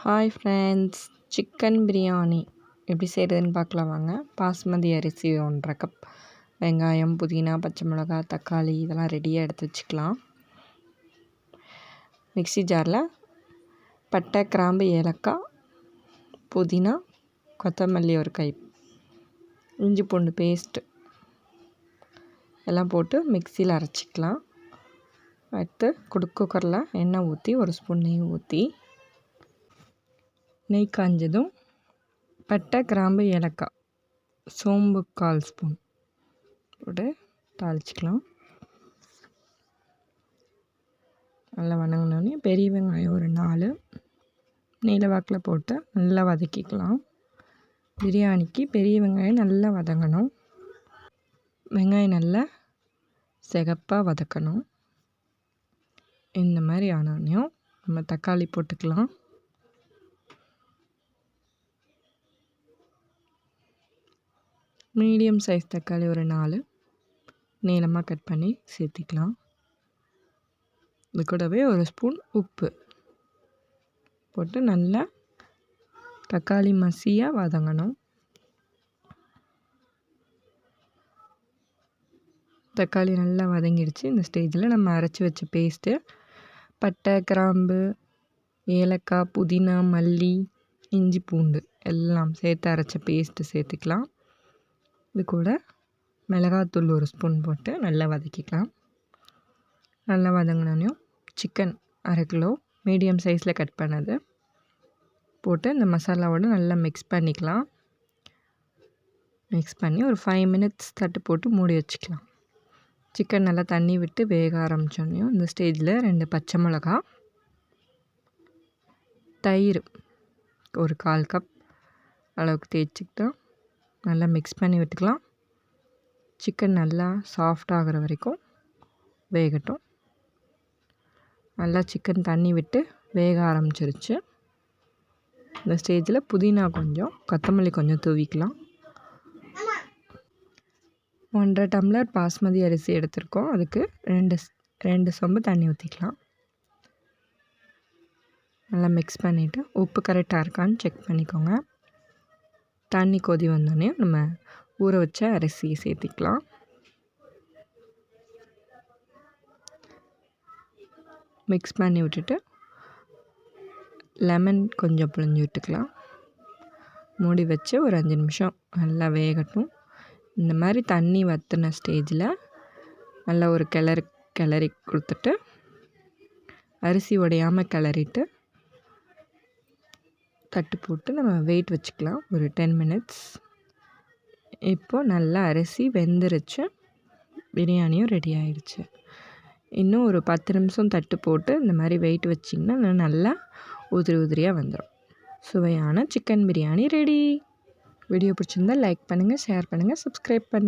Hi friends chicken biryani எப்படி செய்கிறதுன்னு பார்க்கலாம் வாங்க. பாஸ்மதி அரிசி ஒன்றரை கப் வெங்காயம் புதினா பச்சை மிளகா தக்காளி இதெல்லாம் ரெடியாக எடுத்து வச்சுக்கலாம். மிக்சி ஜாரில் பட்டை கிராம்பு ஏலக்காய் புதினா கொத்தமல்லி ஒரு கை இஞ்சி பூண்டு பேஸ்ட்டு எல்லாம் போட்டு மிக்சியில் அரைச்சிக்கலாம். அடுத்து குடு குக்கரில் எண்ணெய் ஊற்றி ஒரு ஸ்பூன் நெய் ஊற்றி நெய் காஞ்சதும் பட்டை கிராம்பு ஏலக்காய் சோம்பு கால் ஸ்பூன் போட்டு தாளிச்சிக்கலாம். நல்லா வணங்கினோடனே பெரிய வெங்காயம் ஒரு நாலு. நீல வாக்கில் போட்டு நல்லா வதக்கிக்கலாம். பிரியாணிக்கு பெரிய வெங்காயம் நல்லா வதங்கணும். வெங்காயம் நல்லா சிகப்பாக வதக்கணும். இந்த மாதிரி ஆனோடனையும் நம்ம தக்காளி போட்டுக்கலாம். மீடியம் சைஸ் தக்காளி ஒரு நாலு. நீளமாக கட் பண்ணி சேர்த்திக்கலாம். இது கூடவே ஒரு ஸ்பூன் உப்பு. போட்டு நல்லா தக்காளி மசியாக வதங்கணும். தக்காளி நல்லா வதங்கிடுச்சு. இந்த ஸ்டேஜில் நம்ம அரைச்சி வச்ச பேஸ்ட்டு பட்டை கிராம்பு ஏலக்காய் புதினா மல்லி இஞ்சி பூண்டு எல்லாம் சேர்த்து அரைச்ச பேஸ்ட்டு சேர்த்துக்கலாம். இது கூட மிளகாத்தூள் ஒரு ஸ்பூன் போட்டு நல்லா வதக்கிக்கலாம். நல்லா வதங்கினோனையும் சிக்கன் அரை கிலோ மீடியம் சைஸில் கட் பண்ணது. போட்டு இந்த மசாலாவோடு நல்லா மிக்ஸ் பண்ணிக்கலாம். மிக்ஸ் பண்ணி ஒரு ஃபைவ் மினிட்ஸ் தட்டு போட்டு மூடி வச்சுக்கலாம். சிக்கன் நல்லா தண்ணி விட்டு வேக ஆரம்பித்தோடனையும் இந்த ஸ்டேஜில் ரெண்டு பச்சை மிளகா தயிர் ஒரு கால் கப் அளவுக்கு தேய்ச்சிக்கிட்டோம். நல்லா மிக்ஸ் பண்ணி விட்டுக்கலாம். சிக்கன் நல்லா சாஃப்ட் ஆகிற வரைக்கும் வேகட்டும். நல்லா சிக்கன் தண்ணி விட்டு வேக ஆரம்பிச்சிருச்சு. இந்த ஸ்டேஜில் புதினா கொஞ்சம் கொத்தமல்லி கொஞ்சம் தூவிக்கலாம். ஒன்றரை டம்ளர் பாஸ்மதி அரிசி எடுத்திருக்கோம். அதுக்கு ரெண்டு ரெண்டு சொம்பு தண்ணி ஊற்றிக்கலாம் நல்லா மிக்ஸ் பண்ணிவிட்டு உப்பு கரெக்டாக இருக்கான்னு செக் பண்ணிக்கோங்க. தண்ணி கொதி வந்தோடனே நம்ம ஊற வச்ச அரிசியை சேர்த்திக்கலாம். மிக்ஸ் பண்ணி விட்டுட்டு லெமன் கொஞ்சம் புழிஞ்சு விட்டுக்கலாம். மூடி வச்சு ஒரு அஞ்சு நிமிஷம் நல்லா வேகட்டும். இந்த மாதிரி தண்ணி வற்றின ஸ்டேஜில் நல்லா ஒரு கிளறு கிளறி கொடுத்துட்டு அரிசி உடையாமல் கிளறிட்டு தட்டு போட்டு நம்ம வெயிட் வச்சுக்கலாம். ஒரு டென் மினிட்ஸ் இப்போது நல்லா அரிசி வெந்துருச்சு பிரியாணியும் ரெடி ஆயிடுச்சு இன்னும் ஒரு பத்து நிமிஷம் தட்டு போட்டு இந்த மாதிரி வெயிட் வச்சிங்கன்னா நல்லா உதிரி உதிரியாக வந்துடும் சுவையான சிக்கன் பிரியாணி ரெடி வீடியோ பிடிச்சிருந்தால் லைக் பண்ணுங்கள் ஷேர் பண்ணுங்கள் சப்ஸ்கிரைப் பண்ணுங்கள்